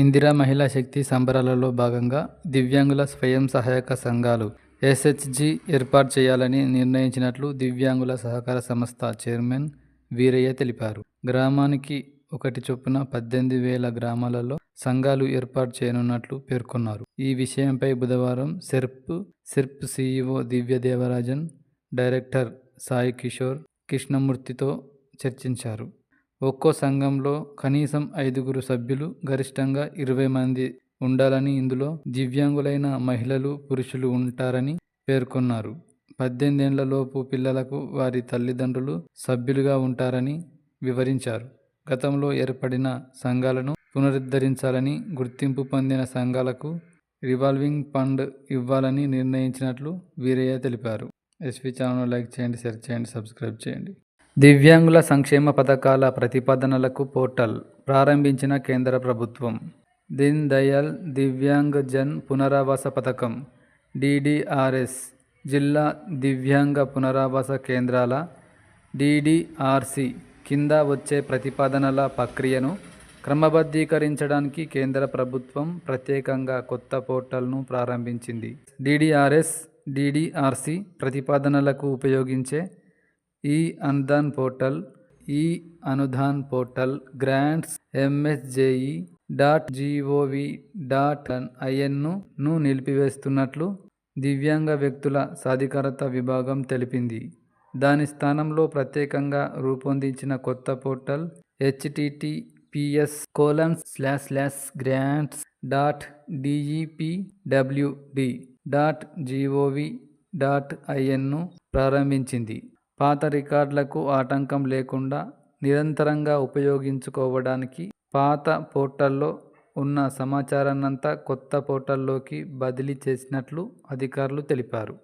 ఇందిరా మహిళా శక్తి సంబరాలలో భాగంగా దివ్యాంగుల స్వయం సహాయక సంఘాలు ఎస్హెచ్జి ఏర్పాటు చేయాలని నిర్ణయించినట్లు దివ్యాంగుల సహకార సంస్థ చైర్మన్ వీరయ్య తెలిపారు. గ్రామానికి ఒకటి చొప్పున పద్దెనిమిది వేల గ్రామాలలో సంఘాలు ఏర్పాటు చేయనున్నట్లు పేర్కొన్నారు. ఈ విషయంపై బుధవారం SERP SERP CEO Divya Devarajan director Sai Kishore కృష్ణమూర్తితో చర్చించారు. ఒక్కో సంఘంలో కనీసం ఐదుగురు సభ్యులు గరిష్టంగా ఇరవై మంది ఉండాలని ఇందులో దివ్యాంగులైన మహిళలు పురుషులు ఉంటారని పేర్కొన్నారు. పద్దెనిమిదేళ్ళలోపు పిల్లలకు వారి తల్లిదండ్రులు సభ్యులుగా ఉంటారని వివరించారు. గతంలో ఏర్పడిన సంఘాలను పునరుద్ధరించాలని గుర్తింపు పొందిన సంఘాలకు రివాల్వింగ్ ఫండ్ ఇవ్వాలని నిర్ణయించినట్లు వీరయ్య తెలిపారు. ఎస్వి ఛానల్ లైక్ చేయండి షేర్ చేయండి సబ్స్క్రైబ్ చేయండి. దివ్యాంగుల సంక్షేమ పథకాల ప్రతిపాదనలకు పోర్టల్ ప్రారంభించిన కేంద్ర ప్రభుత్వం. దీన్ దయాల్ దివ్యాంగ్ జన్ పునరావాస పథకం డిడిఆర్ఎస్ జిల్లా దివ్యాంగ పునరావాస కేంద్రాల డిడిఆర్సి కింద వచ్చే ప్రతిపాదనల ప్రక్రియను క్రమబద్ధీకరించడానికి కేంద్ర ప్రభుత్వం ప్రత్యేకంగా కొత్త పోర్టల్ను ప్రారంభించింది. డిడిఆర్ఎస్ డిడిఆర్సి ప్రతిపాదనలకు ఉపయోగించే e Anudaan portal e Anudaan portal grants MSJE dot GOV dot ఐఎన్ను నిలిపివేస్తున్నట్లు దివ్యాంగ వ్యక్తుల సాధికారత విభాగం తెలిపింది. దాని స్థానంలో ప్రత్యేకంగా రూపొందించిన కొత్త portal https colon slash slash grants dot DEPWD dot GOV dot ఐఎన్ను ప్రారంభించింది. పాత రికార్డులకు ఆటంకం లేకుండా నిరంతరంగా ఉపయోగించుకోవడానికి పాత పోర్టల్లో ఉన్న సమాచారాన్నంతా కొత్త పోర్టల్లోకి బదిలీ చేసినట్లు అధికారులు తెలిపారు.